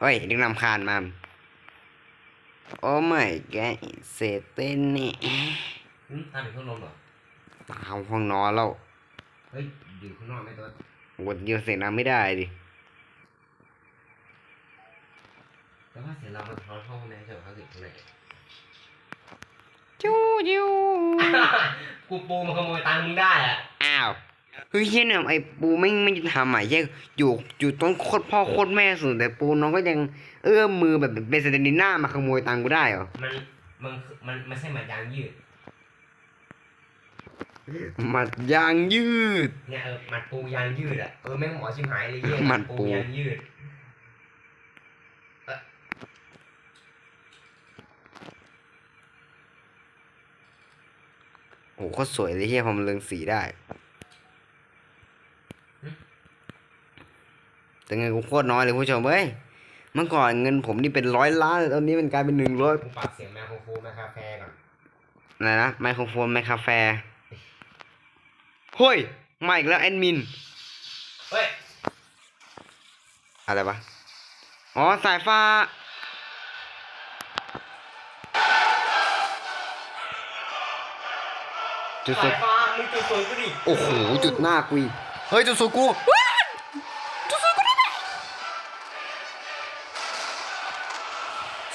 เฮ้ยดึงลำคาญมา โอ้ไม่แกเสเต้นนี่อืมทำอยู่ข้างนอกเหรอตาห้องนอนแล้ว เฮ้ย อยู่ข้างนอกไม่ตัวกดเดียวเสียน้ำไม่ได้ดิแล้วถ้าเสียน้ำมันท้อนห้องไหนจะเขาสิตงไหนจู้จู้กูปูมาขโมยตังค์มึงได้อะ เฮ้ยเฮียเนี่ยไอ้ปูไม่ไม่ยุติธรรมอะแยอยู่อยู่ต้นโคตรพ่อโคตรแม่สุดแต่ปูน้องก็ยังเอื้อมมือแบบเป็นเซนติน่ามาขโมยตังกูได้เหรอมันมันมันไม่ใช่หมัดยางยืดหมัดยางยืดเนี่ยเออหมัดปูยางยืดอะเออแม่งหมอชิมหายเลยเหี้ยหมัดปูยางยืดโอ้โหโคตรสวยเลยเฮียผมเลืองสีได้ แต่เงินกูโคตรน้อยเลยผู้ชมเอ้ยเมื่อก่อนเงินผมนี่เป็นร้อยล้านตอนนี้มันกลายเป็นหนึ่งร้อยกูปากเสียงไมโครโฟนไมคาแฟก่อนะไรนะไมโครโฟนไมคาแฟเฮ้ยมาอีแล้วแอดมินเฮ้ยอะไรวะอ๋อสายฟ้าจุดสายฟ้ามึงจุดสวยกูดิโอ้โหจุดหน้ากูอีเฮ้ยจุดสุดกู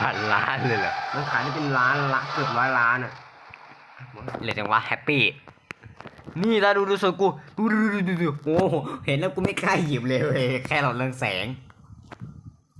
พันล้านเลยเหรอ มันขายได้เป็นล้านละเกือบร้อยล้านอะเลยจังวะแฮปปี้ นี่ตาดูดูสวยกูดูดูดูดูดูโอ้โหเห็นแล้วกูไม่กล้าหยิบเลยเว้ยแค่หลอดเรืองแสง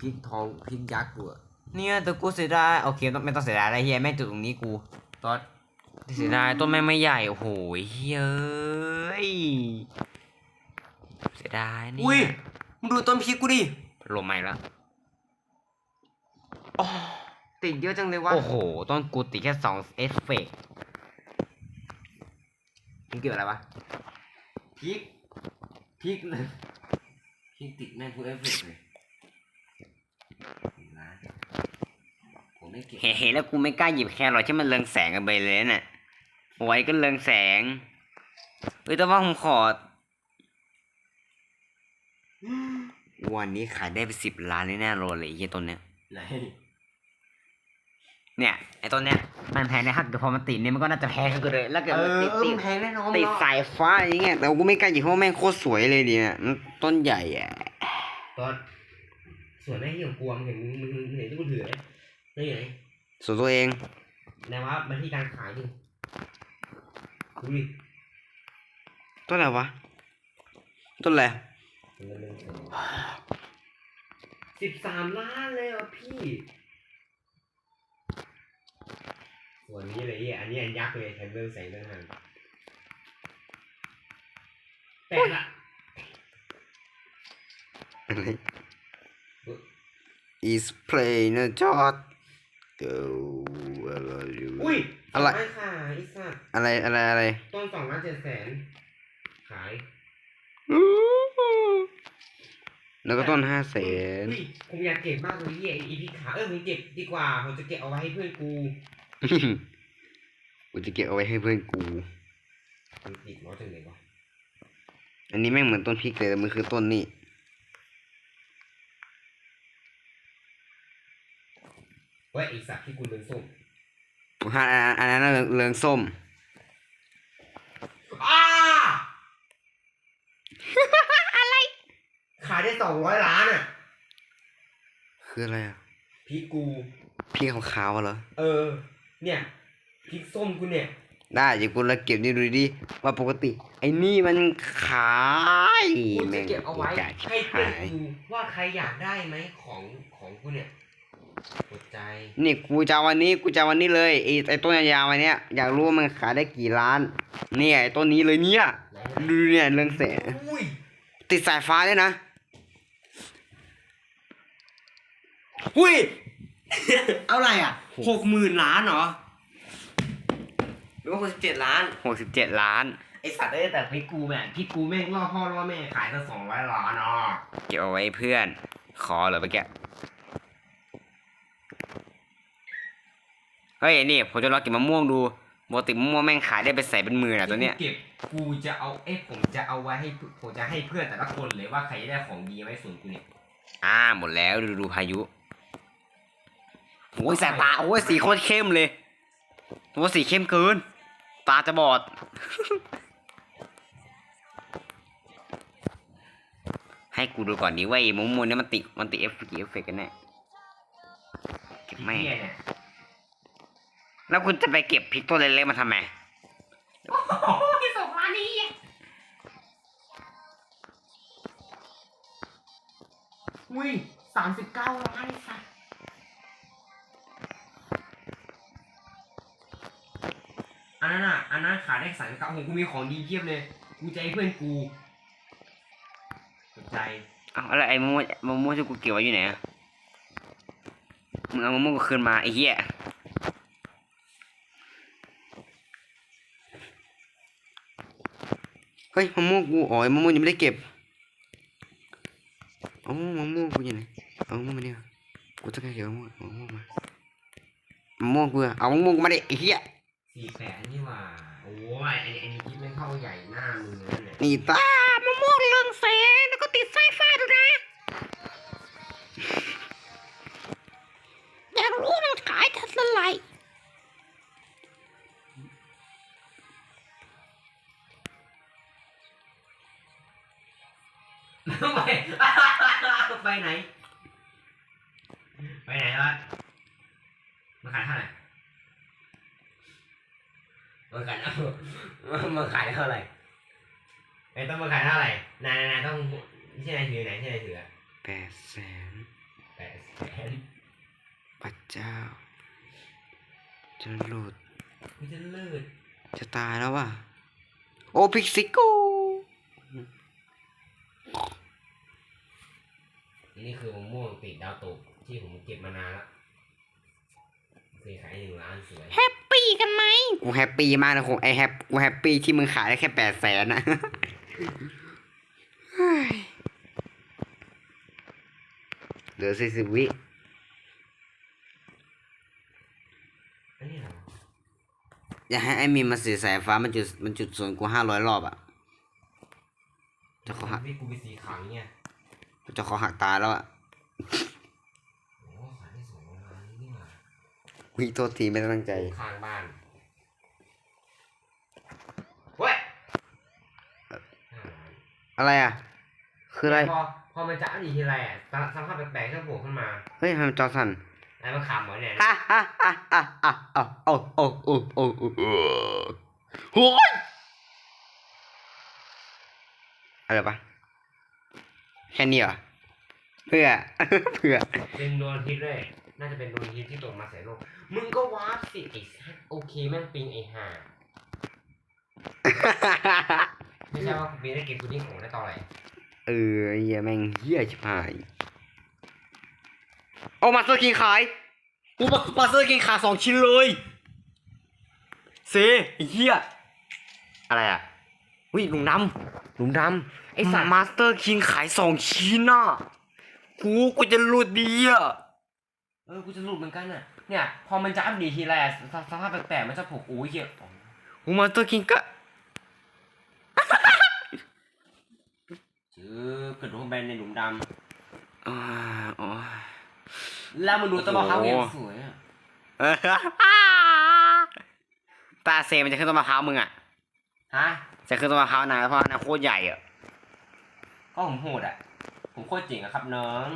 พริกทองพริกยักษ์กูอะเนี่ยแต่กูเสียดายโอเคต้องไม่ต้องเสียดายอะไรเฮียแม่งจุดตรงนี้กูตอนเสียดายต้นแม่งไม่ใหญ่โอ้โหเฮ้ยเอ้ยเสียดายเนี่ยอุ้ยมึงดูต้นพริกกูดิลมใหม่แล้ว ติดเยอะจังเลยวะโอ้โห ต้นกูติดแค่สองเอฟเฟกต์มันเกี่ยวอะไรวะพริกพริกเลยพริกติดแม่งกูเอฟเฟกต์เลยนะผมไม่เก็บเห็นเห็นแล้วกูไม่กล้าหยิบแครอทที่มันเรืองแสงกันไปเลยน่ะไว้ก็เรืองแสงเอ้ยแต่ว่าผมขอวันนี้ขายได้ไปสิบล้านแน่ๆเลยไอ้เหี้ยต้นเนี้ยไหน เนี่ยไอ้ต้นเนี้ยมันแพงนะครับแต่พอมันติดเนี่ยมันก็น่าจะแพงขึ้นเลยแล้วเกิดเอมันอติดเออติด แพงแน่นอนติดสายฟ้าอย่างเงี้ยแต่กูไม่กล้าหยิบเพราะว่าแม่งโคตรสวยเลยดีเนี่ยมันต้นใหญ่อะตอนส่วนแม่ที่ของกลัวมึงเห็นมึงมึงเห็นที่กูถือไหมนี่ไหนส่วนตัวเองนะว่ามันที่การขายดิดูดิต้นอะไรวะต้นอะไรสิบสามล้านเลยเหรอพี่ ส่วนนี้เลยอะอันนี้อันยักษ์เลยแถมเรื่องแสงเรื่องหางแต่ละอะไร is play นะจอด go อะไรอยู่อุ้ยอะไรสงล้านขายไอ้สัตว์อะไรอะไรอะไรต้นสองล้านเจ็ดแสนขาย แล้วก็ต้นห้าแสนอุ้ยผมอยากเก็บมากเลยเหี้ยอีพีขาเออผมเก็บดีกว่าผมจะเก็บเอาไว้ให้เพื่อนกูกูจะเก็บเอาไว้ให้เพื่อนกูมันติดน้อยจังเลยวะอันนี้แม่งเหมือนต้นพริกเลยแต่มันคือต้นนี่เว้ยไอสัตว์ที่กูเดินส้มอันอันอันนั้นเรืองเรืองส้ม อ้า อะไร ขายได้ สองร้อยล้านอะ คืออะไรอะพริกกูพริกขาวๆอะเหรอ เออ เนี่ยพริกส้มกูเนี่ย ได้เดี๋ยวกูละเก็บนี่ดูดิว่าปกติ ไอ้นี่มันขายกูแม่จะงเก็บเอาไว้จ่ายให้เพื่อนขายกูว่าใครอยากได้ไหมของของกูเนี่ยกดใจ นี่กูจะเอาวันนี้กูจะเอาวันนี้เลยไอ้ไอ้ต้นยาวๆอันเนี้ยอยากรู้ว่ามันขายได้กี่ล้าน เนี่ยไอ้ต้นนี้เลยเนี่ยไหนดูเนี่ยเรืองแสงอุ้ยติดสายฟ้าด้วยนะ หุ้ย เอาอะไรอะหกหมื่นล้านเหรอหรือว่าหกสิบเจ็ดล้าน หกสิบเจ็ดล้าน ไอสัตว์เอ้ยแต่พี่กูแม่งพี่กูแม่งล่อพ่อล่อแม่ขายตั้งสองร้อยล้านอะเก็บเอาไว้เพื่อน ขอเหรอเมื่อกี้เฮ้ยนี่ผมจะลองเก็บมะม่วงดูปกติมะม่วงแม่งขายได้ไปใส่เป็นหมื่นอะตัวเนี้ย เก็บกูจะเอาเอ้ผมจะเอาไว้ให้เพื่อนผมจะให้เพื่อนแต่ละคนเลยว่าใครจะได้ของดีไว้ส่วนกูเนี่ย อ่าหมดแล้วดูดูพายุ โอ้ยแสบตาโอ้ยสีโคตรเข้มเลยโอ้ยสีเข้มเกิน ตาจะบอด ให้กูดูก่อนดิว่าไอ้มะม่วงเนี่ยมันติมันติเอฟกี่เอฟเฟกต์กันแน่เก็บไม่เหี้ยเนี่ยแล้วคุณจะไปเก็บพริกตัวเล็กๆมาทำไมโอ้ยสองล้านนี้อุ้ยสามสิบเก้าล้านไอ้สัส อันนั้นอะอันนั้นขายได้สามสิบเก้าโอ้โหกูมีของดีเพียบเลย กูใจเพื่อนกูสนใจเอาอะไรไอ้มะม่วงมะม่วงที่กูเก็บไว้อยู่ไหนอะมึงเอามะม่วงกูคืนมาไอ้เหี้ยเฮ้ยมะม่วงกูอ๋อไอ้มะม่วงยังไม่ได้เก็บเอามะม่วงกูอยู่ไหนเอามะม่วงมาเนี่ยกูจะไปเก็บมะม่วงมะม่วงมามะม่วงกูอะเอามะม่วงกูมาดิไอ้เหี้ย สี่แสนนี่หว่า โอ้ยอันนี้อันนี้คิดไม่เข้าใหญ่หน้ามือนั่นแหละนี่ตามะม่วงเรืองแสงแล้วก็ติดสายฟ้าดูนะอยากรู้มันขายเท่าไหร่ไป ไปไหน ไปไหนวะมาขายเท่าไหร่ มาขายเท่ามาขายเท่าไหร่ไอ้ต้องมาขายเท่าไหร่นายนายต้องที่นายถือไหนที่นายถือแปดแสนแปดแสนพระเจ้า จะหลุดกูจะเลิศจะตายแล้วว่ะ โอพิกซิโกนี่คือมะม่วงติดดาวตกที่ผมเก็บมานานแล้วเคยขายหนึ่งล้านสวย แฮปปี้กันไหมกูแฮปปี้มากนะคงไอแฮปกูแฮปปี้ที่มึงขายได้แค่แปดแสนนะเฮ้ยเหลือสี่สิบวิอันนี้เหรออย่าให้ไอ้มีมาเสียสายฟ้ามันจุดมันจุดส่วนกูห้าร้อยรอบอะจะขอหักพี่กูเป็นสีขาวเนี่ยจะขอหักตาแล้วอะ โอ้ขายได้สองล้านนี่หว่า วิโทษทีไม่ตั้งใจข้างบ้านเว้ยอะไรอะ คืออะไร พอพอมันจะอันนี้ทีไรอะสภาพแปลกๆก็โผล่ขึ้นมา เฮ้ยทำจอสั่นไอ้มาขำเหรอเนี่ยฮ่าฮ่าฮ่าฮ่าฮ่าโอ้โอ้โอ้โอ้โอ้โอ้โอ้ยอะไรปะแค่นี้เหรอ เพื่อ เพื่อเป็นดวงอาทิตย์ด้วยน่าจะเป็นดวงอาทิตย์ที่ตกมาใส่โลก มึงก็วาร์ปสิไอ้สัสโอเคแม่งปิงไอ้ห่าไม่ใช่ว่ามีได้เก็บพุดดิ้งของได้ตอนไหนเออเหี้ยแม่งเหี้ยชิบหายเอามาสเตอร์คิงขายกูมามาสเตอร์คิงขายสองชิ้นเลยเซไอ้เหี้ยอะไรอะวิลุงดำลุงดำไอ้สัตว์มาสเตอร์คิงขายสองชิ้นอะ กูกูจะรูดดีอะเออกูจะหลุดเหมือนกันน่ะ เนี่ย พอมันจะอัปเดตทีไรอะสสภาพแปลกๆมันจะโผล่โอ้ยเหี้ยกูมาสเตอร์คิงก็เจอเกิดโดนแบนในหลุมดอ่าอ๋อำแล้วมันดูตะบะเขาอย่างสวยอะเออตาเซมันจะขึ้นต้นมะพร้าวมึงอะ ฮะจะขึ้นต้นมะพร้าวนานเพราะอนาโคตรใหญ่อะก็ผมโหดอะ ผมโคตรเจ๋งอะครับน้อง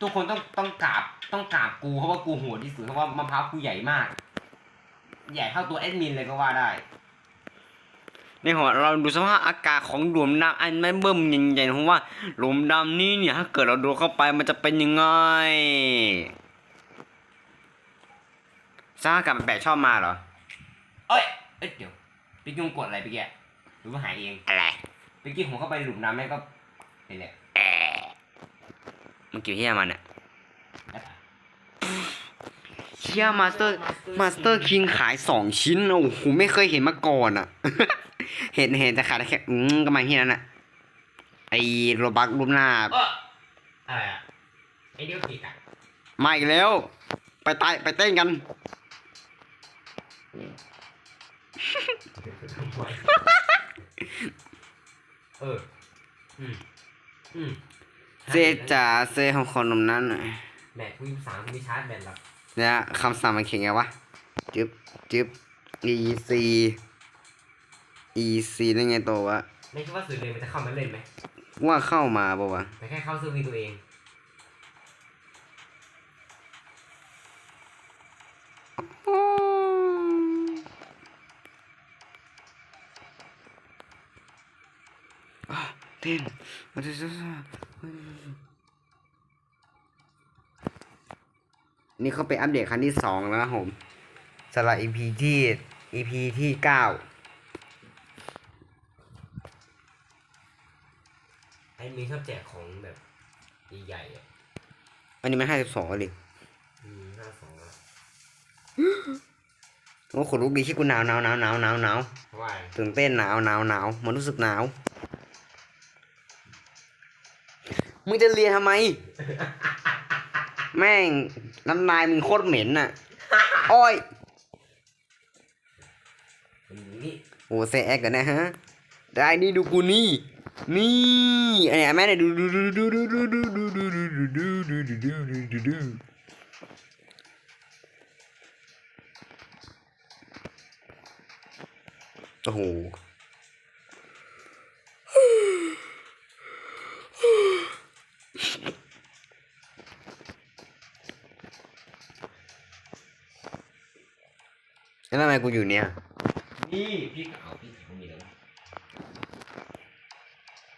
ทุกคนต้องต้องกราบต้องกราบกูเพราะว่ากูโหดที่สุดเพราะว่ามะพร้าวกูใหญ่มาก ใหญ่เท่าตัวแอดมินเลยก็ว่าได้นี่หัวเราดูสภาพอากาศของหลุมดำอันไม่เบิ่มใหญ่ๆเพราะว่าหลุมดำนี่เนี่ยถ้าเกิดเราดูเข้าไปมันจะเป็นยังไงสภาพอากาศมันแปลกชอบมาเหรอ เอ้ยเอ้ยเดี๋ยวพี่ยุ่งกดอะไรไปแกหรือว่าหายเองอะไรไปกี้ผมเข้าไปหลุมน้ำแม่งก็เป็นแหละ แอะมันเกี่ยวที่มันอะแล้วปะเชี่ยมาสเตอร์มาสเตอร์คิงขายสองชิ้นโอ้โหไม่เคยเห็นมาก่อนอะเห็นเห็นแต่ขายได้แค่อืมก็มาที่นั้นอะไอโรบักรูปหน้าเอออะไรอะไอเดียวผิดอะมาอีกแล้ว ไปตายไปเต้นกันเอออืมอืม เจจ๋าเซของคนนมนั้นหน่อยแบตกูยี่สามกูไม่ชาร์จแบตหรอกเนี่ยคำสั่งมันเขียนไงวะจึ๊บจึ๊บ EC EC ได้ไงตัววะไม่คิดว่าสื่อเลยมันจะเข้ามาเล่นไหมว่าเข้ามาปะวะ แต่แค่เข้าซื้อวีตัวเอง เต้นนี่เขาไปอัปเดตครั้งที่สองแล้วนะผมสำหรับ EP ที่ EP ที่เก้าไอ้มีชอบแจกของแบบใหญ่ๆอะอันนี้มันห้าสิบสองเลยอืมห้าสองอะโอ้ขนลุกดีที่กูหนาวหนาวหนาวหนาวหนาวหนาวเพราะว่าตื่นเต้นหนาวหนาวหนาวมันรู้สึกหนาว มึงจะเรียนทำไม แม่งน้ำลายมึงโคตรเหม็นน่ะ อ้อยมันนี่โอ้เซแอกกันนะฮะ ได้นี่ดูกูนี่ นี่อันเนี้ยแม่เนี่ยดูดูดูดูดูดูดูดูดูดูดูดูดูดูดูดูดูโอ้โห แล้วทำไมกูอยู่เนี่ย นี่พี่เอาพี่ขาวมีแล้ว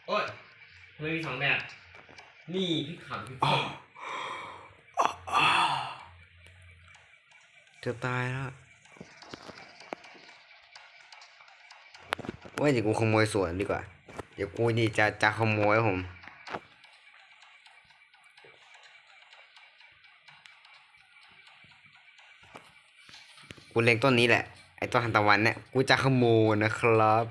โอ้ยทำไมมีสองแบบ นี่พี่ขาวพี่ส้มจะตายแล้วว่าเดี๋ยวกูขโมยสวนดีกว่า เดี๋ยวกูนี่จะจะขโมยผม เล็งต้นนี้แหละ ไอ้ต้นทันตะวันเนี่ย กูจะขโมยนะครับ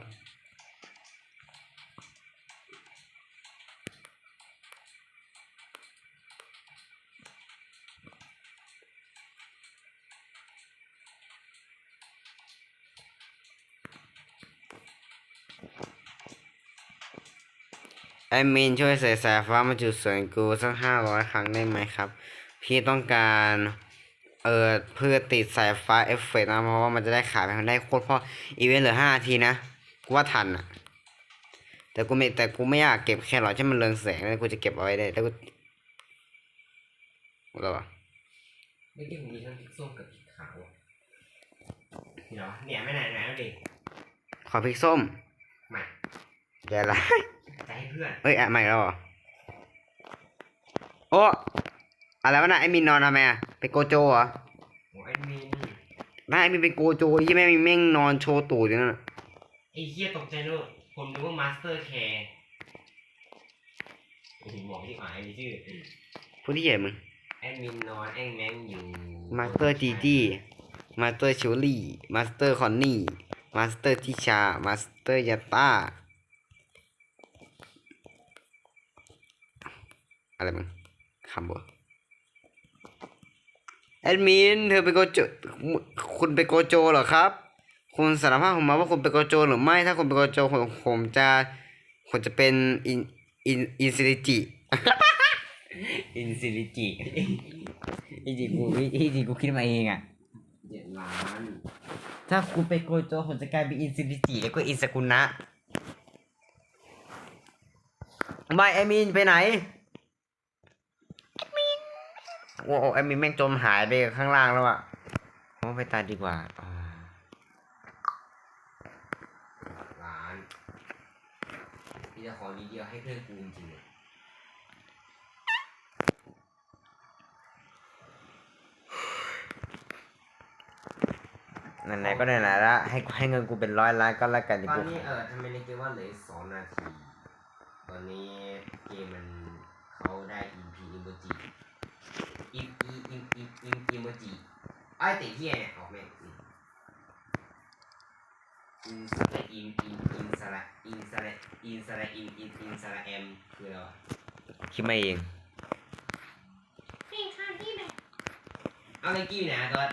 ไอมินช่วยใส่สายฟ้ามาจุดสวนกูสักห้าร้อยครั้งได้ไหมครับ พี่ต้องการ เออเพื่อติดสายฟ้าเอฟเฟกต์นะ เพราะว่ามันจะได้ขายไปได้โคตรเพราะอีเวนต์เหลือห้านาทีนะ กูว่าทันอะแต่กูไม่แต่กูไม่อยากเก็บแค่หรอที่มันเรืองแสงแล้วกูจะเก็บเอาไว้ได้แล้วกูอะไรวะไม่กี้มีทั้งพริกส้มกับพริกขาวอะเดี๋ยวเนี่ยไม่ไหนไหนเอาดิขอพริกส้มมาแย่ละจะให้เพื่อนเอ้ยอะมาอีกแล้วเหรอโอ้ อะไรวะน่ะไอมินนอนทำไมอะเป็นโกโจเหรอโอ้ไอ้มินไม่ไอมินเป็นโกโจยี่แม่งแม่งนอนโชว์ตูดอยู่นั่นน่ะไอ้เหี้ยตกใจเนอะผมนึกว่ามาสเตอร์แคร์โอ้โหบอกที่หมายมีชื่อพูดที่ใหญ่มึงแอดมินนอนแอ้งแมงอยู่มาสเตอร์จีจี้มาสเตอร์ชิลลี่มาสเตอร์คอนนี่มาสเตอร์ทิชามาสเตอร์ยาต้าอะไรมึงคำบ่ แอดมินเธอเป็นโกโจคุณเป็นโกโจเหรอครับ คุณสารภาพผมมาว่าคุณเป็นโกโจหรือไม่ ถ้าคุณเป็นโกโจผมผมจะผมจะเป็นอินอินอินซิลิจิอินซิลิจิอีจิกูอีจิกูคิดมาเองอะเจ็ดล้าน ถ้ากูไปโกโจผมจะกลายเป็นอินซิลิจิแล้วก็อินสกุนะไม่ไอมินไปไหน โอ้โหไอมินแม่งจมหายไปข้างล่างแล้วอะโอ้ไปตายดีกว่าอ่าล้านพี่จะขอนิดเดียวให้เพื่อนกูจริงๆอะไหนๆก็ไหนๆละให้ให้เงินกูเป็นร้อยล้านก็แล้วกันดิตอนกูนี้เออทำไมในเกมว่าเหลืออีกสองนาที ตอนนี้เกมมันเขาได้อินพีอิโมจิ อิมอีอิมอิมอิมอิโมจิไอ้เตะเฮียเนี่ยออกแม่งอินสระอินอินอินสระอินสระอินสระอินอินอินสระเอ็มคืออะไรวะคิดมาเองพี่ข้างพี่แบบเอาเลยกี้อยู่ไหนตัว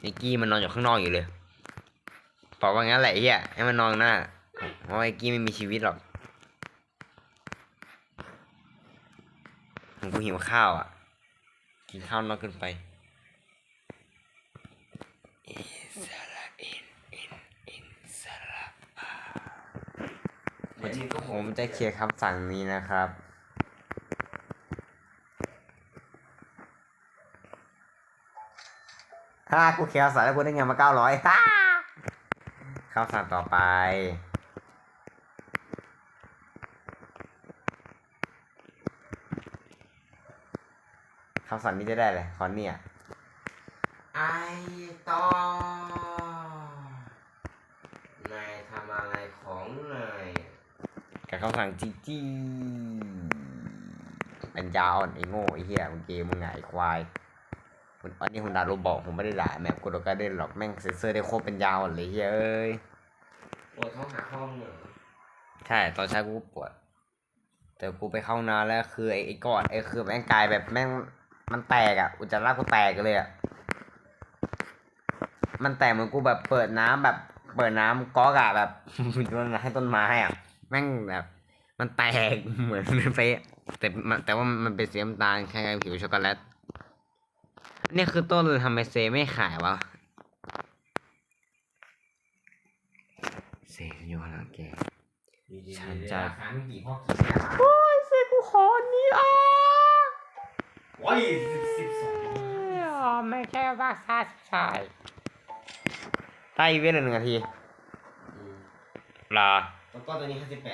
ไอ้กี้มันนอนอยู่ข้างนอกอยู่เลยบอกว่างั้นแหละไอ้เฮียให้มันนอนหน้าเพราะว่าไอ้กี้ไม่มีชีวิตหรอกผมกูหิวข้าวอะ กินข้าวนอกเกินไปอิสระอินอินอินสระเดี๋ยวนี้ก็ผมจะเคลียร์คำสั่งนี้นะครับฮ่ากูเคลียร์สั่งแล้วกูได้เงินมาเก้าร้อยฮ่าคำสั่งต่อไป คำสั่งนี้จะได้เลยคอนเนี่ยไอต่อนายทำอะไรของนายกับคำสั่งจีจีปัญญาอ่อนไอ้โง่ไอ้เหี้ยมึงเกมมึงไงไอ้ควายคุณอันนี้คุณด่าโรบอกผมไม่ได้ด่าแมปกูโดก็ได้หรอกแม่งเซนเซอร์ได้โคตรปัญญาอ่อนเลยเฮ้ยเอ้ยปวดท้องหาห้องเหรอใช่ตอนเช้ากูก็ปวด แต่กูไปเข้าห้องน้ำแล้วคือไอ้ไอ้ก้อนไอ้คือแม่งกลายแบบแม่ง มันแตกอะอุจจาระกูแตกเลยอะมันแตกเหมือนกูแบบเปิดน้ำแบบ เปิดน้ำก๊อกอะแบบมันให้ต้นไม้อะแม่งแบบ มันแตกเหมือนเป๊ะแต่มันแต่ว่ามันเป็นสีน้ำตาลคล้ายๆผิวช็อกโกแลตเนี่ยคือต้นทำไมเซไม่ขายวะเซอยู่ข้างหลังแกฉันจะราคาไม่กี่พ่อกี่แม่โอ้ยเซกูขอนี้อะ โอ้ยสิบสิบสองไม่ใช่ว่าซาชายได้อีกเว้นหนึ่งนาทีลาแล้วก็ตัวนี้ห้าสิบแปด